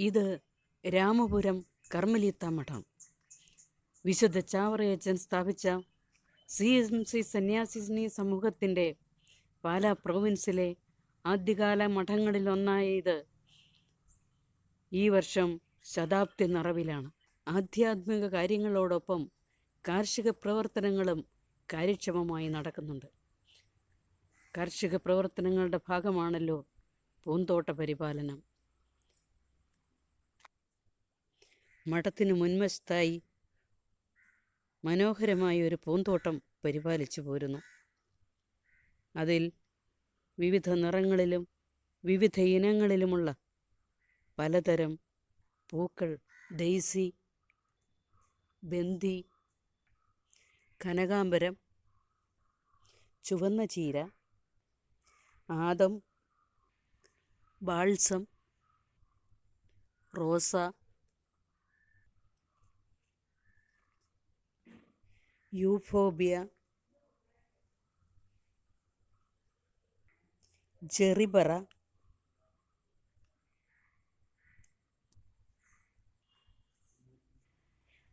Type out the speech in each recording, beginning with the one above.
ഇത് രാമപുരം കർമ്മലീത്ത മഠം. വിശുദ്ധ ചാവറയച്ചൻ സ്ഥാപിച്ച സി എം സി സന്യാസിനി സമൂഹത്തിന്റെ പാലാ പ്രൊവിൻസിലെ ആദ്യകാല മഠങ്ങളിലൊന്നായ ഇത് ഈ വർഷം ശതാബ്ദി നിറവിലാണ്. ആധ്യാത്മിക കാര്യങ്ങളോടൊപ്പം കാർഷിക പ്രവർത്തനങ്ങളും കാര്യക്ഷമമായി നടക്കുന്നുണ്ട്. കാർഷിക പ്രവർത്തനങ്ങളുടെ ഭാഗമാണല്ലോ പൂന്തോട്ട പരിപാലനം. മഠത്തിന് മുൻവശത്തായി മനോഹരമായ ഒരു പൂന്തോട്ടം പരിപാലിച്ചു പോരുന്നു. അതിൽ വിവിധ നിറങ്ങളിലും വിവിധ ഇനങ്ങളിലുമുള്ള പലതരം പൂക്കൾ ഡെയ്സി ബന്തി കനകാംബരം ചുവന്ന ചീര ആദം ബാൾസം റോസ യൂഫോബിയ ജെറിബറ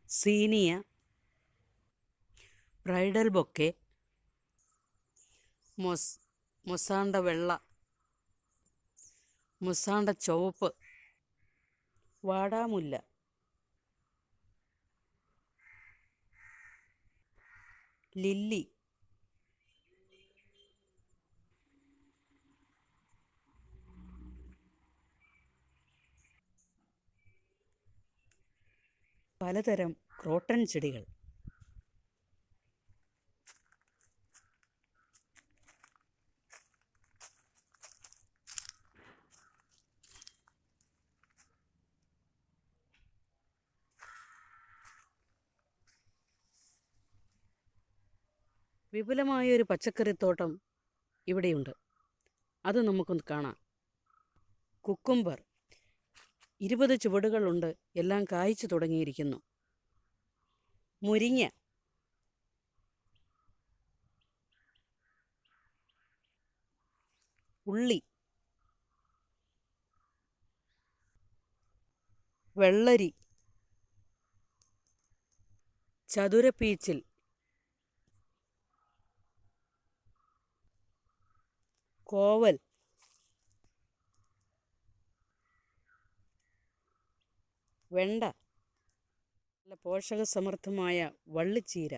സീനിയ ബ്രൈഡൽ ബൊക്കെ മൊസ് മൊസാണ്ട വെള്ള മൊസാണ്ട ചുവപ്പ് വാടാമുല്ല. ലില്ലി. പലതരം ക്രോട്ടൺ ചെടികൾ. വിപുലമായ ഒരു പച്ചക്കറിത്തോട്ടം ഇവിടെയുണ്ട്. അത് നമുക്കൊന്ന് കാണാം. കുക്കുംബർ. ഇരുപത് ചുവടുകളുണ്ട്. എല്ലാം കായ്ച്ചു തുടങ്ങിയിരിക്കുന്നു. മുരിങ്ങ. ഉള്ളി. വെള്ളരി. ചതുരപ്പീച്ചിൽ. കോവൽ. വെണ്ട. നല്ല പോഷകസമൃദ്ധമായ വള്ളിച്ചീര.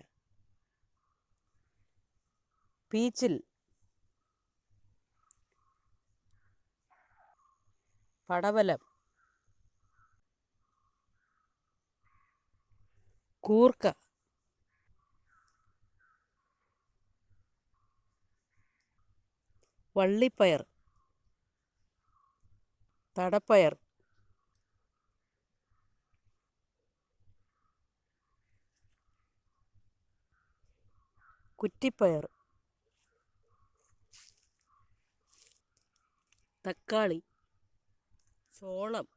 പീച്ചിൽ. പടവലം. കൂർക്ക. വള്ളിപ്പയർ. തടപ്പയർ. കുറ്റിപ്പയർ. തക്കാളി. ചോളം.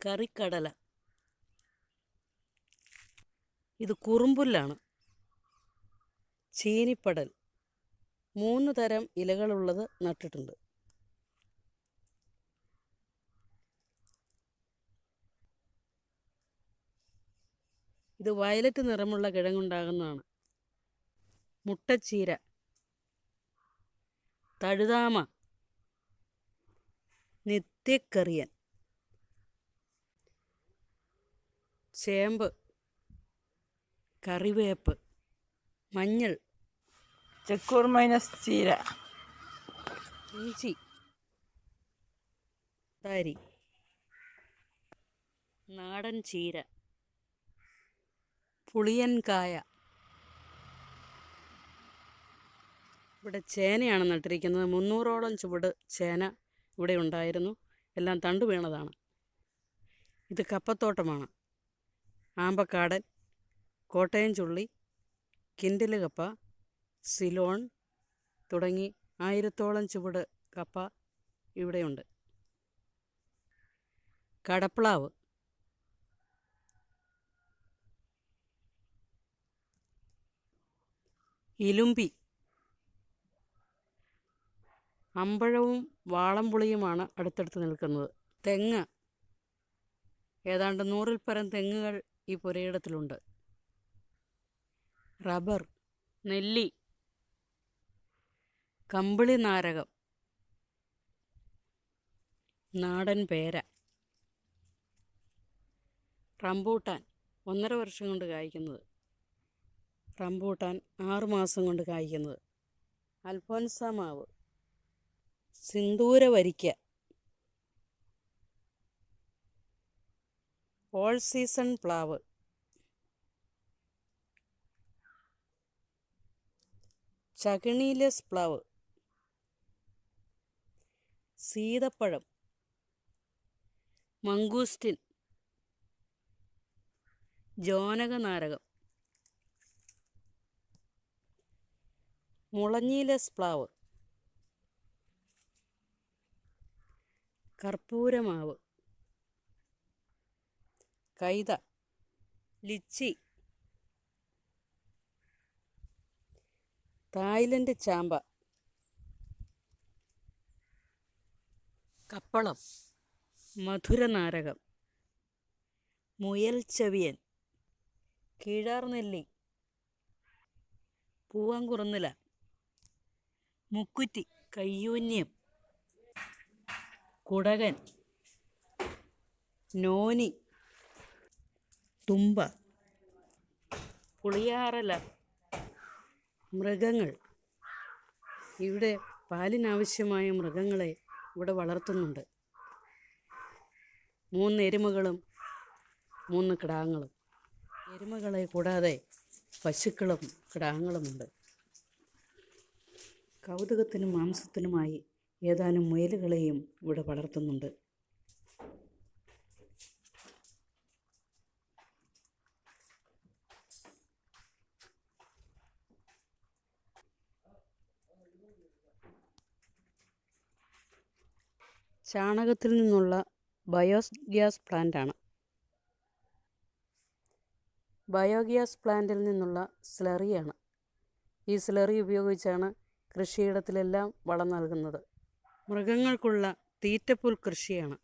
കറിക്കടല. ഇത് കുറുമ്പുല്ലാണ്. ചീനിപ്പടൽ മൂന്ന് തരം ഇലകളുള്ളത് നട്ടിട്ടുണ്ട്. ഇത് വയലറ്റ് നിറമുള്ള കിഴങ്ങുണ്ടാകുന്നതാണ്. മുട്ടച്ചീര. തഴുതാമ. നിത്യക്കറിയൻ. ചേമ്പ്. കറിവേപ്പ്. മഞ്ഞൾ. ചെക്കൂർ മൈനസ് ചീര ഇഞ്ചി താരി നാടൻ ചീര. പുളിയൻകായ ഇവിടെ ചേനയാണ് നട്ടിരിക്കുന്നത്. മുന്നൂറോളം ചുവട് ചേന ഇവിടെ ഉണ്ടായിരുന്നു. എല്ലാം തണ്ടു വീണതാണ്. ഇത് കപ്പത്തോട്ടമാണ്. ആമ്പക്കാടൻ കോട്ടയം ചുള്ളി കിൻഡിൽ കപ്പ സിലോൺ തുടങ്ങി ആയിരത്തോളം ചുവട് കപ്പ ഇവിടെയുണ്ട്. കടപ്ലാവ്. ഇലുമ്പി. അമ്പഴവും വാളംപുളിയുമാണ് അടുത്തടുത്ത് നിൽക്കുന്നത്. തെങ്ങ്. ഏതാണ്ട് നൂറിൽ പരം തെങ്ങുകൾ ഈ പുരയിടത്തിലുണ്ട്. റബ്ബർ. നെല്ലി. കമ്പിളി നാരകം. നാടൻ പേര. റംബൂട്ടാൻ ഒന്നര വർഷം കൊണ്ട് കായ്ക്കുന്നത്. റംബൂട്ടാൻ ആറുമാസം കൊണ്ട് കായ്ക്കുന്നത്. അൽഫോൻസ മാവ്. സിന്ദൂര വരിക്ക ഓൾ സീസൺ പ്ലാവ്. ചകിണീലെസ് പ്ലാവ്. സീതപ്പഴം. മംഗൂസ്റ്റിൻ ജോനകനാരകം. മുളഞ്ഞീലസ് പ്ലാവ് കർപ്പൂരമാവ്. കൈത. ലിച്ചി. തായ്ലൻഡ് ചാമ്പ. കപ്പളം മധുരനാരകം. മുയൽ ചെവിയൻ കീഴാർനെല്ലി. പൂവാങ്കുറുന്നില മുക്കുറ്റി. കയ്യൂന്യം. കുടകൻ. നോനി. തുമ്പ. പുളിയാറല. മൃഗങ്ങൾ. ഇവിടെ പാലിനാവശ്യമായ മൃഗങ്ങളെ ഇവിടെ വളർത്തുന്നുണ്ട്. മൂന്ന് എരുമകളും മൂന്ന് കിടാങ്ങളും. എരുമകളെ കൂടാതെ പശുക്കളും കിടാങ്ങളുമുണ്ട്. കൗതുകത്തിനും മാംസത്തിനുമായി ഏതാനും മുയലുകളെയും ഇവിടെ വളർത്തുന്നുണ്ട്. ചാണകത്തിൽ നിന്നുള്ള ബയോസ് ഗ്യാസ് പ്ലാന്റാണ്. ബയോഗ്യാസ് പ്ലാന്റിൽ നിന്നുള്ള സ്ലറിയാണ്. ഈ സ്ലറി ഉപയോഗിച്ചാണ് കൃഷിയിടത്തിലെല്ലാം വളം നൽകുന്നത്. മൃഗങ്ങൾക്കുള്ള തീറ്റപ്പുൽ കൃഷിയാണ്.